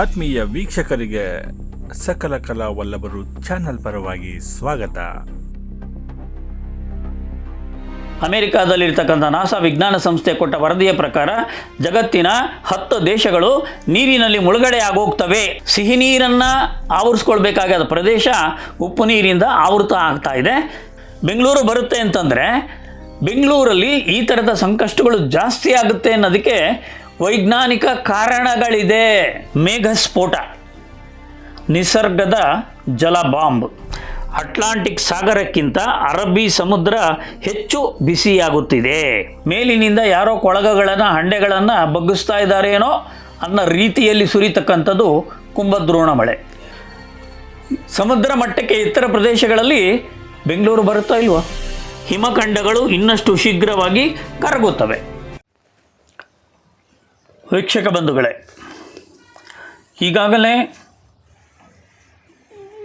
ಆತ್ಮೀಯ ವೀಕ್ಷಕರಿಗೆ ಸಕಲ ಕಲಾ ವಲ್ಲಭರು ಚಾನೆಲ್ ಪರವಾಗಿ ಸ್ವಾಗತ. ಅಮೆರಿಕಾದಲ್ಲಿರ್ತಕ್ಕಂಥ ನಾಸಾ ವಿಜ್ಞಾನ ಸಂಸ್ಥೆ ಕೊಟ್ಟ ವರದಿಯ ಪ್ರಕಾರ ಜಗತ್ತಿನ ಹತ್ತು ದೇಶಗಳು ನೀರಿನಲ್ಲಿ ಮುಳುಗಡೆ ಆಗೋಗ್ತವೆ ಸಿಹಿ ನೀರನ್ನು ಆವರಿಸ್ಕೊಳ್ಬೇಕಾದ ಪ್ರದೇಶ ಉಪ್ಪು ನೀರಿಂದ ಆವೃತ ಆಗ್ತಾ ಇದೆ. ಬೆಂಗಳೂರು ಬರುತ್ತೆ ಅಂತಂದರೆ ಬೆಂಗಳೂರಲ್ಲಿ ಈ ಥರದ ಸಂಕಷ್ಟಗಳು ಜಾಸ್ತಿ ಆಗುತ್ತೆ ಅನ್ನೋದಕ್ಕೆ ವೈಜ್ಞಾನಿಕ ಕಾರಣಗಳಿದೆ. ಮೇಘಸ್ಫೋಟ, ನಿಸರ್ಗದ ಜಲ ಬಾಂಬ್. ಅಟ್ಲಾಂಟಿಕ್ ಸಾಗರಕ್ಕಿಂತ ಅರಬ್ಬಿ ಸಮುದ್ರ ಹೆಚ್ಚು ಬಿಸಿಯಾಗುತ್ತಿದೆ. ಮೇಲಿನಿಂದ ಯಾರೋ ಕೊಳಗಗಳನ್ನು, ಹಂಡೆಗಳನ್ನು ಬಗ್ಗಿಸ್ತಾ ಇದ್ದಾರೇನೋ ಅನ್ನೋ ರೀತಿಯಲ್ಲಿ ಸುರಿತಕ್ಕಂಥದ್ದು ಕುಂಭದ್ರೋಣ ಮಳೆ. ಸಮುದ್ರ ಮಟ್ಟಕ್ಕೆ ಇತರ ಪ್ರದೇಶಗಳಲ್ಲಿ ಬೆಂಗಳೂರು ಬರುತ್ತಾ ಇಲ್ವೋ? ಹಿಮಖಂಡಗಳು ಇನ್ನಷ್ಟು ಶೀಘ್ರವಾಗಿ ಕರಗುತ್ತವೆ. ವೀಕ್ಷಕ ಬಂಧುಗಳೇ, ಈಗಾಗಲೇ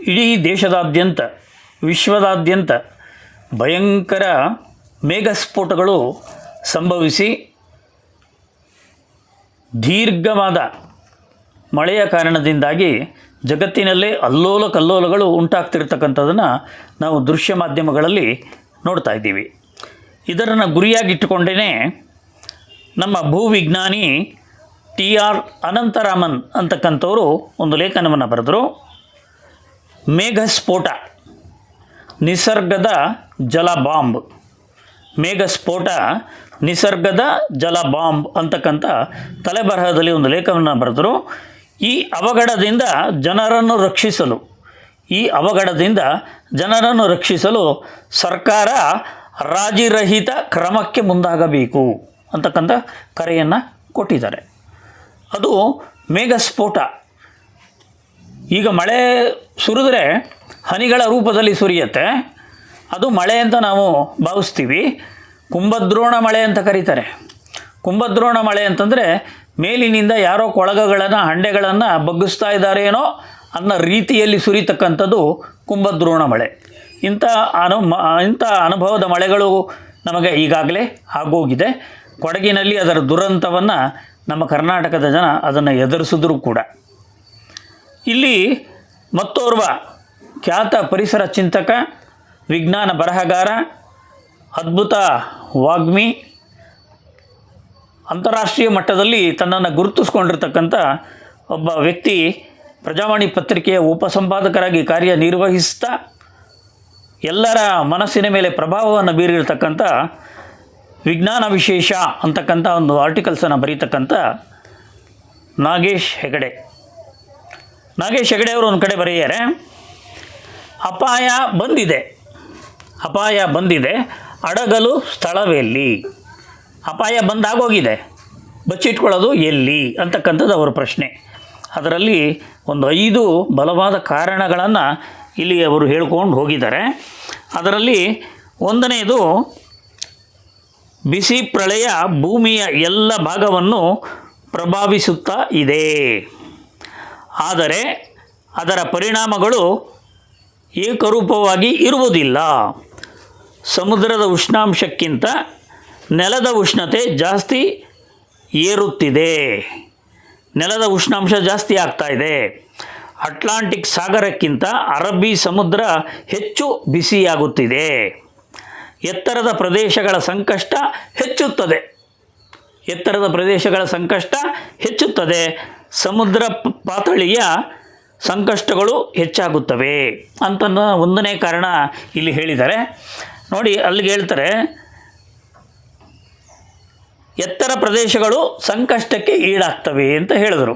ಇಡೀ ದೇಶದಾದ್ಯಂತ, ವಿಶ್ವದಾದ್ಯಂತ ಭಯಂಕರ ಮೇಘಸ್ಫೋಟಗಳು ಸಂಭವಿಸಿ ದೀರ್ಘವಾದ ಮಳೆಯ ಕಾರಣದಿಂದಾಗಿ ಜಗತ್ತಿನಲ್ಲೇ ಅಲ್ಲೋಲ ಕಲ್ಲೋಲಗಳು ಉಂಟಾಗ್ತಿರ್ತಕ್ಕಂಥದ್ದನ್ನು ನಾವು ದೃಶ್ಯ ಮಾಧ್ಯಮಗಳಲ್ಲಿ ನೋಡ್ತಾ ಇದ್ದೀವಿ. ಇದರನ್ನು ಗುರಿಯಾಗಿಟ್ಟುಕೊಂಡೇ ನಮ್ಮ ಭೂವಿಜ್ಞಾನಿ ಟಿ ಆರ್ ಅನಂತರಾಮನ್ ಅಂತಕ್ಕಂಥವರು ಒಂದು ಲೇಖನವನ್ನು ಬರೆದರು. ಮೇಘಸ್ಫೋಟ, ನಿಸರ್ಗದ ಜಲ ಬಾಂಬ್. ಮೇಘಸ್ಫೋಟ, ನಿಸರ್ಗದ ಜಲ ಬಾಂಬ್ ಅಂತಕ್ಕಂಥ ತಲೆಬರಹದಲ್ಲಿ ಒಂದು ಲೇಖನವನ್ನು ಬರೆದರು. ಈ ಅವಘಡದಿಂದ ಜನರನ್ನು ರಕ್ಷಿಸಲು, ಈ ಅವಘಡದಿಂದ ಜನರನ್ನು ರಕ್ಷಿಸಲು ಸರ್ಕಾರ ರಾಜಿರಹಿತ ಕ್ರಮಕ್ಕೆ ಮುಂದಾಗಬೇಕು ಅಂತಕ್ಕಂಥ ಕರೆಯನ್ನು ಕೊಟ್ಟಿದ್ದಾರೆ. ಅದು ಮೇಘಸ್ಫೋಟ ಈಗ ಮಳೆ ಸುರಿದ್ರೆ ಹನಿಗಳ ರೂಪದಲ್ಲಿ ಸುರಿಯುತ್ತೆ. ಅದು ಮಳೆ ಅಂತ ನಾವು ಭಾವಿಸ್ತೀವಿ. ಕುಂಭದ್ರೋಣ ಮಳೆ ಅಂತ ಕರೀತಾರೆ. ಕುಂಭದ್ರೋಣ ಮಳೆ ಅಂತಂದರೆ ಮೇಲಿನಿಂದ ಯಾರೋ ಕೊಳಗಗಳನ್ನು, ಹಂಡೆಗಳನ್ನು ಬಗ್ಗಿಸ್ತಾ ಇದ್ದಾರೇನೋ ಅನ್ನೋ ರೀತಿಯಲ್ಲಿ ಸುರಿತಕ್ಕಂಥದ್ದು ಕುಂಭದ್ರೋಣ ಮಳೆ. ಇಂಥ ಅನು ಇಂಥ ಅನುಭವದ ಮಳೆಗಳು ನಮಗೆ ಈಗಾಗಲೇ ಆಗೋಗಿದೆ. ಕೊಡಗಿನಲ್ಲಿ ಅದರ ದುರಂತವನ್ನು ನಮ್ಮ ಕರ್ನಾಟಕದ ಜನ ಅದನ್ನು ಎದುರಿಸಿದ್ರು ಕೂಡ. ಇಲ್ಲಿ ಮತ್ತೋರ್ವ ಖ್ಯಾತ ಪರಿಸರ ಚಿಂತಕ, ವಿಜ್ಞಾನ ಬರಹಗಾರ, ಅದ್ಭುತ ವಾಗ್ಮಿ, ಅಂತಾರಾಷ್ಟ್ರೀಯ ಮಟ್ಟದಲ್ಲಿ ತನ್ನನ್ನು ಗುರುತಿಸ್ಕೊಂಡಿರ್ತಕ್ಕಂಥ ಒಬ್ಬ ವ್ಯಕ್ತಿ ಪ್ರಜಾವಾಣಿ ಪತ್ರಿಕೆಯ ಉಪಸಂಪಾದಕರಾಗಿ ಕಾರ್ಯನಿರ್ವಹಿಸ್ತಾ ಎಲ್ಲರ ಮನಸ್ಸಿನ ಮೇಲೆ ಪ್ರಭಾವವನ್ನು ಬೀರಿರ್ತಕ್ಕಂಥ ವಿಜ್ಞಾನ ವಿಶೇಷ ಅಂತಕ್ಕಂಥ ಒಂದು ಆರ್ಟಿಕಲ್ಸನ್ನು ಬರೀತಕ್ಕಂಥ ನಾಗೇಶ್ ಹೆಗಡೆ. ನಾಗೇಶ್ ಹೆಗಡೆ ಅವರು ಒಂದು ಕಡೆ ಬರೆಯಾರೆ ಅಪಾಯ ಬಂದಿದೆ ಅಪಾಯ ಬಂದಿದೆ, ಅಡಗಲು ಸ್ಥಳವೆಲ್ಲಿ? ಅಪಾಯ ಬಂದಾಗೋಗಿದೆ ಬಚ್ಚಿಟ್ಕೊಳ್ಳೋದು ಎಲ್ಲಿ? ಅಂತಕ್ಕಂಥದ್ದು ಅವರ ಪ್ರಶ್ನೆ. ಅದರಲ್ಲಿ ಒಂದು ಐದು ಬಲವಾದ ಕಾರಣಗಳನ್ನು ಇಲ್ಲಿ ಅವರು ಹೇಳ್ಕೊಂಡು ಹೋಗಿದ್ದಾರೆ. ಅದರಲ್ಲಿ ಒಂದನೆಯದು ಬಿಸಿ ಪ್ರಳಯ ಭೂಮಿಯ ಎಲ್ಲ ಭಾಗವನ್ನು ಪ್ರಭಾವಿಸುತ್ತಾ ಇದೆ. ಆದರೆ ಅದರ ಪರಿಣಾಮಗಳು ಏಕರೂಪವಾಗಿ ಇರುವುದಿಲ್ಲ. ಸಮುದ್ರದ ಉಷ್ಣಾಂಶಕ್ಕಿಂತ ನೆಲದ ಉಷ್ಣತೆ ಜಾಸ್ತಿ ಏರುತ್ತಿದೆ. ನೆಲದ ಉಷ್ಣಾಂಶ ಜಾಸ್ತಿ ಆಗ್ತಾ ಇದೆ. ಅಟ್ಲಾಂಟಿಕ್ ಸಾಗರಕ್ಕಿಂತ ಅರಬ್ಬಿ ಸಮುದ್ರ ಹೆಚ್ಚು ಬಿಸಿಯಾಗುತ್ತಿದೆ. ಎತ್ತರದ ಪ್ರದೇಶಗಳ ಸಂಕಷ್ಟ ಹೆಚ್ಚುತ್ತದೆ. ಎತ್ತರದ ಪ್ರದೇಶಗಳ ಸಂಕಷ್ಟ ಹೆಚ್ಚುತ್ತದೆ. ಸಮುದ್ರ ಪಾತಳಿಯ ಸಂಕಷ್ಟಗಳು ಹೆಚ್ಚಾಗುತ್ತವೆ ಅಂತ ಒಂದನೇ ಕಾರಣ ಇಲ್ಲಿ ಹೇಳಿದ್ದಾರೆ. ನೋಡಿ, ಅಲ್ಲಿಗೆ ಹೇಳ್ತಾರೆ, ಎತ್ತರ ಪ್ರದೇಶಗಳು ಸಂಕಷ್ಟಕ್ಕೆ ಈಡಾಗ್ತವೆ ಅಂತ ಹೇಳಿದರು.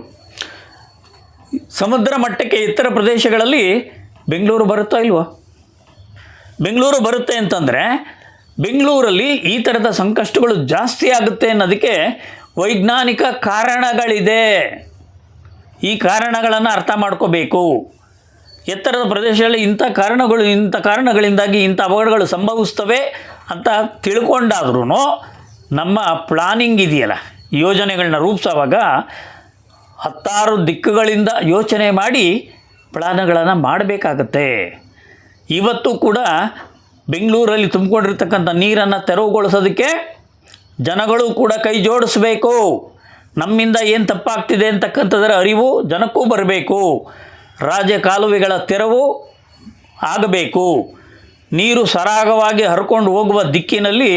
ಸಮುದ್ರ ಮಟ್ಟಕ್ಕೆ ಎತ್ತರ ಪ್ರದೇಶಗಳಲ್ಲಿ ಬೆಂಗಳೂರು ಬರುತ್ತಾ ಇಲ್ವೋ? ಬೆಂಗಳೂರು ಬರುತ್ತೆ ಅಂತಂದರೆ ಬೆಂಗಳೂರಲ್ಲಿ ಈ ಥರದ ಸಂಕಷ್ಟಗಳು ಜಾಸ್ತಿ ಆಗುತ್ತೆ ಅನ್ನೋದಕ್ಕೆ ವೈಜ್ಞಾನಿಕ ಕಾರಣಗಳಿದೆ. ಈ ಕಾರಣಗಳನ್ನು ಅರ್ಥ ಮಾಡ್ಕೋಬೇಕು. ಎತ್ತರದ ಪ್ರದೇಶದಲ್ಲಿ ಇಂಥ ಕಾರಣಗಳು, ಇಂಥ ಕಾರಣಗಳಿಂದಾಗಿ ಇಂಥ ಅವಘಡಗಳು ಸಂಭವಿಸ್ತವೆ ಅಂತ ತಿಳ್ಕೊಂಡಾದ್ರೂ ನಮ್ಮ ಪ್ಲಾನಿಂಗ್ ಇದೆಯಲ್ಲ ಯೋಜನೆಗಳನ್ನ ರೂಪಿಸುವಾಗ ಹತ್ತಾರು ದಿಕ್ಕುಗಳಿಂದ ಯೋಚನೆ ಮಾಡಿ ಪ್ಲಾನ್ಗಳನ್ನು ಮಾಡಬೇಕಾಗತ್ತೆ. ಇವತ್ತು ಕೂಡ ಬೆಂಗಳೂರಲ್ಲಿ ತುಂಬಿಕೊಂಡಿರ್ತಕ್ಕಂಥ ನೀರನ್ನು ತೆರವುಗೊಳಿಸೋದಕ್ಕೆ ಜನಗಳು ಕೂಡ ಕೈ ಜೋಡಿಸಬೇಕು. ನಮ್ಮಿಂದ ಏನು ತಪ್ಪಾಗ್ತಿದೆ ಅಂತಕ್ಕಂಥದ್ರ ಅರಿವು ಜನಕ್ಕೂ ಬರಬೇಕು. ರಾಜ ಕಾಲುವೆಗಳ ತೆರವು ಆಗಬೇಕು. ನೀರು ಸರಾಗವಾಗಿ ಹರ್ಕೊಂಡು ಹೋಗುವ ದಿಕ್ಕಿನಲ್ಲಿ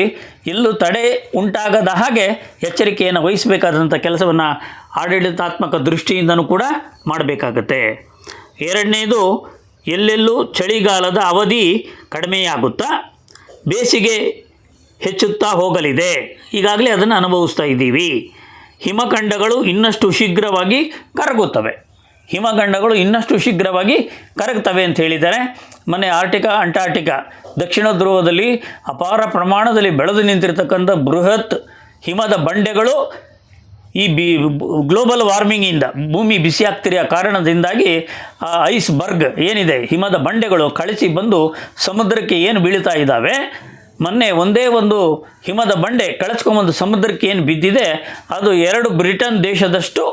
ಎಲ್ಲೂ ತಡೆ ಉಂಟಾಗದ ಹಾಗೆ ಎಚ್ಚರಿಕೆಯನ್ನು ವಹಿಸಬೇಕಾದಂಥ ಕೆಲಸವನ್ನು ಆಡಳಿತಾತ್ಮಕ ದೃಷ್ಟಿಯಿಂದನೂ ಕೂಡ ಮಾಡಬೇಕಾಗತ್ತೆ. ಎರಡನೇದು ಎಲ್ಲೆಲ್ಲೂ ಚಳಿಗಾಲದ ಅವಧಿ ಕಡಿಮೆಯಾಗುತ್ತಾ ಬೇಸಿಗೆ ಹೆಚ್ಚುತ್ತಾ ಹೋಗಲಿದೆ. ಈಗಾಗಲೇ ಅದನ್ನು ಅನುಭವಿಸ್ತಾ ಇದ್ದೀವಿ. ಹಿಮಖಂಡಗಳು ಇನ್ನಷ್ಟು ಶೀಘ್ರವಾಗಿ ಕರಗುತ್ತವೆ. ಹಿಮಖಂಡಗಳು ಇನ್ನಷ್ಟು ಶೀಘ್ರವಾಗಿ ಕರಗ್ತವೆ ಅಂತ ಹೇಳಿದರೆ ಮೊನ್ನೆ ಆರ್ಟಿಕಾ, ಅಂಟಾರ್ಟಿಕಾ, ದಕ್ಷಿಣ ಧ್ರುವದಲ್ಲಿ ಅಪಾರ ಪ್ರಮಾಣದಲ್ಲಿ ಬೆಳೆದು ನಿಂತಿರ್ತಕ್ಕಂಥ ಬೃಹತ್ ಹಿಮದ ಬಂಡೆಗಳು ಈ ಬಿ ಗ್ಲೋಬಲ್ ವಾರ್ಮಿಂಗಿಂದ ಭೂಮಿ ಬಿಸಿ ಆಗ್ತಿರೋ ಕಾರಣದಿಂದಾಗಿ ಆ ಐಸ್ ಬರ್ಗ್ ಏನಿದೆ, ಹಿಮದ ಬಂಡೆಗಳು ಕಳಿಸಿ ಬಂದು ಸಮುದ್ರಕ್ಕೆ ಏನು ಬೀಳ್ತಾ ಇದ್ದಾವೆ? ಮೊನ್ನೆ ಒಂದೇ ಒಂದು ಹಿಮದ ಬಂಡೆ ಕಳಚ್ಕೊಂಬಂದು ಸಮುದ್ರಕ್ಕೆ ಏನು ಬಿದ್ದಿದೆ, ಅದು ಎರಡು ಬ್ರಿಟನ್ ದೇಶದಷ್ಟು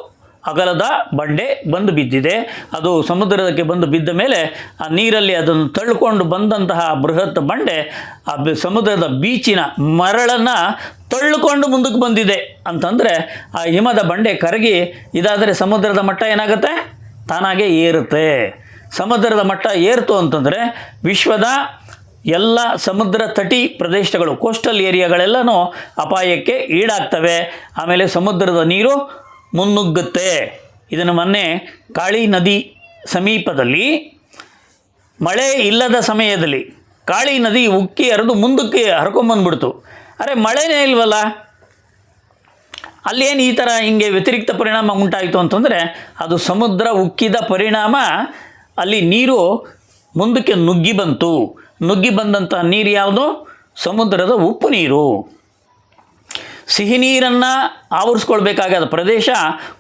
ಅಗಲದ ಬಂಡೆ ಬಂದು ಬಿದ್ದಿದೆ. ಅದು ಸಮುದ್ರಕ್ಕೆ ಬಂದು ಬಿದ್ದ ಮೇಲೆ ಆ ನೀರಲ್ಲಿ ಅದನ್ನು ತಳ್ಳಿಕೊಂಡು ಬಂದಂತಹ ಬೃಹತ್ ಬಂಡೆ ಆ ಸಮುದ್ರದ ಬೀಚಿನ ಮರಳನ್ನು ತಳ್ಳಿಕೊಂಡು ಮುಂದಕ್ಕೆ ಬಂದಿದೆ. ಅಂತಂದರೆ ಆ ಹಿಮದ ಬಂಡೆ ಕರಗಿ ಇದಾದರೆ ಸಮುದ್ರದ ಮಟ್ಟ ಏನಾಗುತ್ತೆ? ತಾನಾಗೆ ಏರುತ್ತೆ. ಸಮುದ್ರದ ಮಟ್ಟ ಏರ್ತು ಅಂತಂದರೆ ವಿಶ್ವದ ಎಲ್ಲ ಸಮುದ್ರ ತಟಿ ಪ್ರದೇಶಗಳು ಕೋಸ್ಟಲ್ ಏರಿಯಾಗಳೆಲ್ಲನೂ ಅಪಾಯಕ್ಕೆ ಈಡಾಗ್ತವೆ. ಆಮೇಲೆ ಸಮುದ್ರದ ನೀರು ಮುನ್ನುಗ್ಗುತ್ತೆ. ಇದನ್ನು ಮೊನ್ನೆ ಕಾಳಿ ನದಿ ಸಮೀಪದಲ್ಲಿ, ಮಳೆ ಇಲ್ಲದ ಸಮಯದಲ್ಲಿ ಕಾಳಿ ನದಿ ಉಕ್ಕಿ ಹರಿದು ಮುಂದಕ್ಕೆ ಹರ್ಕೊಂಬಂದ್ಬಿಡ್ತು ಅರೆ, ಮಳೆನೇ ಇಲ್ವಲ್ಲ? ಅಲ್ಲೇನು ಈ ಥರ ಹಿಂಗೆ ವ್ಯತಿರಿಕ್ತ ಪರಿಣಾಮ ಉಂಟಾಯಿತು ಅಂತಂದರೆ, ಅದು ಸಮುದ್ರ ಉಕ್ಕಿದ ಪರಿಣಾಮ ಅಲ್ಲಿ ನೀರು ಮುಂದಕ್ಕೆ ನುಗ್ಗಿ ಬಂತು. ನುಗ್ಗಿ ಬಂದಂಥ ನೀರು ಯಾವುದು? ಸಮುದ್ರದ ಉಪ್ಪು ನೀರು. ಸಿಹಿ ನೀರನ್ನು ಆವರಿಸ್ಕೊಳ್ಬೇಕಾದ ಪ್ರದೇಶ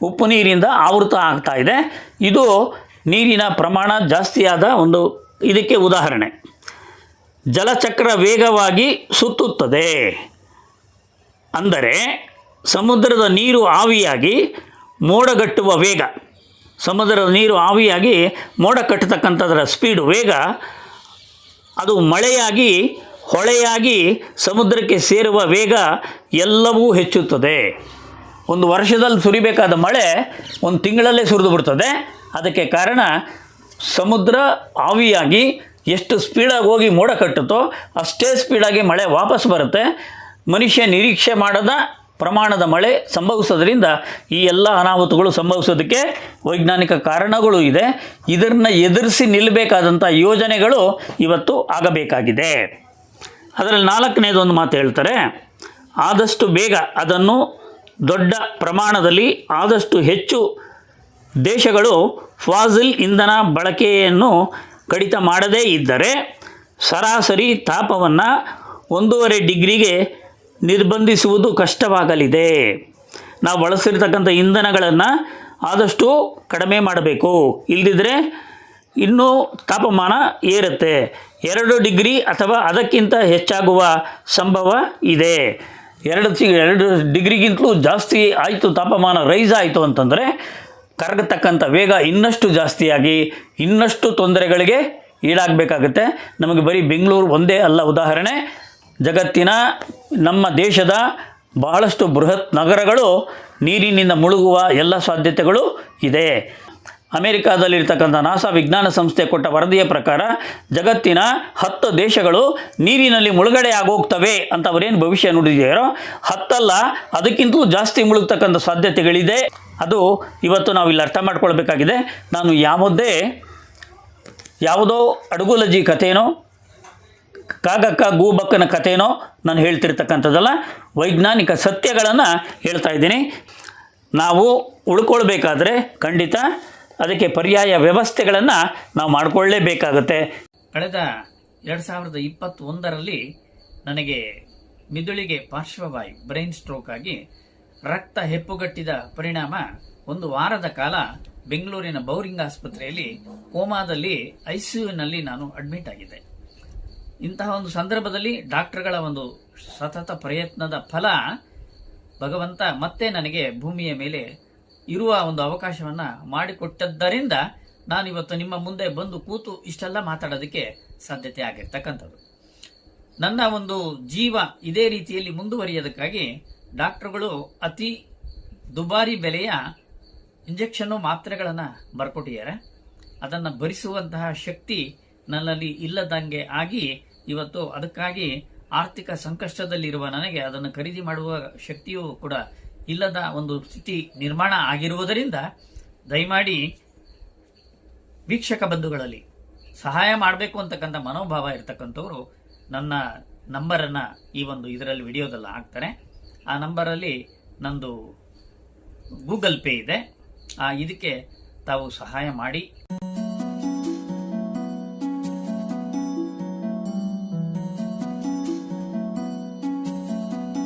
ಉಪ್ಪು ನೀರಿಂದ ಆವೃತ ಆಗ್ತಾ ಇದೆ. ಇದು ನೀರಿನ ಪ್ರಮಾಣ ಜಾಸ್ತಿಯಾದ ಒಂದು ಇದಕ್ಕೆ ಉದಾಹರಣೆ. ಜಲಚಕ್ರ ವೇಗವಾಗಿ ಸುತ್ತುತ್ತದೆ. ಅಂದರೆ ಸಮುದ್ರದ ನೀರು ಆವಿಯಾಗಿ ಮೋಡಗಟ್ಟುವ ವೇಗ. ಸಮುದ್ರದ ನೀರು ಆವಿಯಾಗಿ ಮೋಡ ಕಟ್ಟತಕ್ಕಂಥದ್ರ ಸ್ಪೀಡ್ ವೇಗ. ಅದು ಮಳೆಯಾಗಿ ಹೊಳೆಯಾಗಿ ಸಮುದ್ರಕ್ಕೆ ಸೇರುವ ವೇಗ ಎಲ್ಲವೂ ಹೆಚ್ಚುತ್ತದೆ. ಒಂದು ವರ್ಷದಲ್ಲಿ ಸುರಿಬೇಕಾದ ಮಳೆ ಒಂದು ತಿಂಗಳಲ್ಲೇ ಸುರಿದು ಬಿಡ್ತದೆ. ಅದಕ್ಕೆ ಕಾರಣ ಸಮುದ್ರ ಆವಿಯಾಗಿ ಎಷ್ಟು ಸ್ಪೀಡಾಗಿ ಹೋಗಿ ಮೋಡ ಕಟ್ಟುತ್ತೋ ಅಷ್ಟೇ ಸ್ಪೀಡಾಗಿ ಮಳೆ ವಾಪಸ್ ಬರುತ್ತೆ. ಮನುಷ್ಯ ನಿರೀಕ್ಷೆ ಮಾಡದ ಪ್ರಮಾಣದ ಮಳೆ ಸಂಭವಿಸೋದ್ರಿಂದ ಈ ಎಲ್ಲ ಅನಾಹುತಗಳು ಸಂಭವಿಸೋದಕ್ಕೆ ವೈಜ್ಞಾನಿಕ ಕಾರಣಗಳು ಇದೆ. ಇದನ್ನು ಎದುರಿಸಿ ನಿಲ್ಲಬೇಕಾದಂಥ ಯೋಜನೆಗಳು ಇವತ್ತು ಆಗಬೇಕಾಗಿದೆ. ಅದರಲ್ಲಿ ನಾಲ್ಕನೇದು ಒಂದು ಮಾತು ಹೇಳ್ತಾರೆ, ಆದಷ್ಟು ಬೇಗ ಅದನ್ನು ದೊಡ್ಡ ಪ್ರಮಾಣದಲ್ಲಿ ಆದಷ್ಟು ಹೆಚ್ಚು ದೇಶಗಳು ಫಾಸಿಲ್ ಇಂಧನ ಬಳಕೆಯನ್ನು ಕಡಿತ ಮಾಡದೇ ಇದ್ದರೆ ಸರಾಸರಿ ತಾಪವನ್ನು ಒಂದೂವರೆ ಡಿಗ್ರಿಗೆ ನಿರ್ಬಂಧಿಸುವುದು ಕಷ್ಟವಾಗಲಿದೆ. ನಾವು ಬಳಸಿರ್ತಕ್ಕಂಥ ಇಂಧನಗಳನ್ನು ಆದಷ್ಟು ಕಡಿಮೆ ಮಾಡಬೇಕು. ಇಲ್ಲದಿದ್ದರೆ ಇನ್ನೂ ತಾಪಮಾನ ಏರುತ್ತೆ. ಎರಡು ಡಿಗ್ರಿ ಅಥವಾ ಅದಕ್ಕಿಂತ ಹೆಚ್ಚಾಗುವ ಸಂಭವ ಇದೆ. ಎರಡು ಎರಡು ಡಿಗ್ರಿಗಿಂತಲೂ ಜಾಸ್ತಿ ಆಯಿತು, ತಾಪಮಾನ ರೈಸ್ ಆಯಿತು ಅಂತಂದರೆ ಕರಗತಕ್ಕಂಥ ವೇಗ ಇನ್ನಷ್ಟು ಜಾಸ್ತಿಯಾಗಿ ಇನ್ನಷ್ಟು ತೊಂದರೆಗಳಿಗೆ ಈಡಾಗಬೇಕಾಗುತ್ತೆ. ನಮಗೆ ಬರೀ ಬೆಂಗಳೂರು ಒಂದೇ ಅಲ್ಲ ಉದಾಹರಣೆ. ಜಗತ್ತಿನ ನಮ್ಮ ದೇಶದ ಬಹಳಷ್ಟು ಬೃಹತ್ ನಗರಗಳು ನೀರಿನಿಂದ ಮುಳುಗುವ ಎಲ್ಲ ಸಾಧ್ಯತೆಗಳು ಇದೆ. ಅಮೆರಿಕಾದಲ್ಲಿರ್ತಕ್ಕಂಥ ನಾಸಾ ವಿಜ್ಞಾನ ಸಂಸ್ಥೆ ಕೊಟ್ಟ ವರದಿಯ ಪ್ರಕಾರ ಜಗತ್ತಿನ ಹತ್ತು ದೇಶಗಳು ನೀರಿನಲ್ಲಿ ಮುಳುಗಡೆ ಆಗೋಗ್ತವೆ ಅಂತ ಅವರೇನು ಭವಿಷ್ಯ ನೋಡಿದೆಯಾರೋ ಹತ್ತಲ್ಲ, ಅದಕ್ಕಿಂತಲೂ ಜಾಸ್ತಿ ಮುಳುಗ್ತಕ್ಕಂಥ ಸಾಧ್ಯತೆಗಳಿದೆ. ಅದು ಇವತ್ತು ನಾವು ಇಲ್ಲಿ ಅರ್ಥ ಮಾಡ್ಕೊಳ್ಬೇಕಾಗಿದೆ. ನಾನು ಯಾವುದೇ ಯಾವುದೋ ಅಡುಗುಲಜಿ ಕಥೆನೋ, ಕಾಗಕ್ಕ ಗೂಬಕ್ಕನ ಕಥೆನೋ ನಾನು ಹೇಳ್ತಿರ್ತಕ್ಕಂಥದ್ದಲ್ಲ, ವೈಜ್ಞಾನಿಕ ಸತ್ಯಗಳನ್ನು ಹೇಳ್ತಾ ಇದ್ದೀನಿ. ನಾವು ಉಳ್ಕೊಳ್ಬೇಕಾದ್ರೆ ಖಂಡಿತ ಅದಕ್ಕೆ ಪರ್ಯಾಯ ವ್ಯವಸ್ಥೆಗಳನ್ನು ನಾವು ಮಾಡಿಕೊಳ್ಳೇಬೇಕಾಗತ್ತೆ. ಕಳೆದ ಎರಡು ಸಾವಿರದ ಇಪ್ಪತ್ತೊಂದರಲ್ಲಿ ನನಗೆ ಮಿದುಳಿಗೆ ಪಾರ್ಶ್ವವಾಯು, ಬ್ರೈನ್ ಸ್ಟ್ರೋಕ್ ಆಗಿ ರಕ್ತ ಹೆಪ್ಪುಗಟ್ಟಿದ ಪರಿಣಾಮ ಒಂದು ವಾರದ ಕಾಲ ಬೆಂಗಳೂರಿನ ಬೌರಿಂಗ್ ಆಸ್ಪತ್ರೆಯಲ್ಲಿ ಕೋಮಾದಲ್ಲಿ ಐಸಿಯುನಲ್ಲಿ ನಾನು ಅಡ್ಮಿಟ್ ಆಗಿದ್ದೆ. ಇಂತಹ ಒಂದು ಸಂದರ್ಭದಲ್ಲಿ ಡಾಕ್ಟರ್ಗಳ ಒಂದು ಸತತ ಪ್ರಯತ್ನದ ಫಲ ಭಗವಂತ ಮತ್ತೆ ನನಗೆ ಭೂಮಿಯ ಮೇಲೆ ಇರುವ ಒಂದು ಅವಕಾಶವನ್ನ ಮಾಡಿಕೊಟ್ಟದ್ದರಿಂದ ನಾನು ಇವತ್ತು ನಿಮ್ಮ ಮುಂದೆ ಬಂದು ಕೂತು ಇಷ್ಟೆಲ್ಲ ಮಾತಾಡೋದಕ್ಕೆ ಸಾಧ್ಯತೆ ಆಗಿರ್ತಕ್ಕಂಥದ್ದು. ನನ್ನ ಒಂದು ಜೀವ ಇದೇ ರೀತಿಯಲ್ಲಿ ಮುಂದುವರಿಯೋದಕ್ಕಾಗಿ ಡಾಕ್ಟರ್ಗಳು ಅತಿ ದುಬಾರಿ ಬೆಲೆಯ ಇಂಜೆಕ್ಷನ್ನು ಮಾತ್ರೆಗಳನ್ನು ಬರ್ಕೊಟ್ಟಿದ್ದಾರೆ. ಅದನ್ನು ಭರಿಸುವಂತಹ ಶಕ್ತಿ ನನ್ನಲ್ಲಿ ಇಲ್ಲದಂಗೆ ಆಗಿ ಇವತ್ತು ಅದಕ್ಕಾಗಿ ಆರ್ಥಿಕ ಸಂಕಷ್ಟದಲ್ಲಿರುವ ನನಗೆ ಅದನ್ನು ಖರೀದಿ ಮಾಡುವ ಶಕ್ತಿಯೂ ಕೂಡ ಇಲ್ಲದ ಒಂದು ಸ್ಥಿತಿ ನಿರ್ಮಾಣ ಆಗಿರುವುದರಿಂದ ದಯಮಾಡಿ ವೀಕ್ಷಕ ಬಂಧುಗಳಲ್ಲಿ ಸಹಾಯ ಮಾಡಬೇಕು ಅಂತಕ್ಕಂಥ ಮನೋಭಾವ ಇರತಕ್ಕಂಥವ್ರು ನನ್ನ ನಂಬರನ್ನು ಈ ಒಂದು ಇದರಲ್ಲಿ ವಿಡಿಯೋದಲ್ಲಿ ಹಾಕ್ತಾರೆ. ಆ ನಂಬರಲ್ಲಿ ನಂದು ಗೂಗಲ್ ಪೇ ಇದೆ. ಆ, ಇದಕ್ಕೆ ತಾವು ಸಹಾಯ ಮಾಡಿ.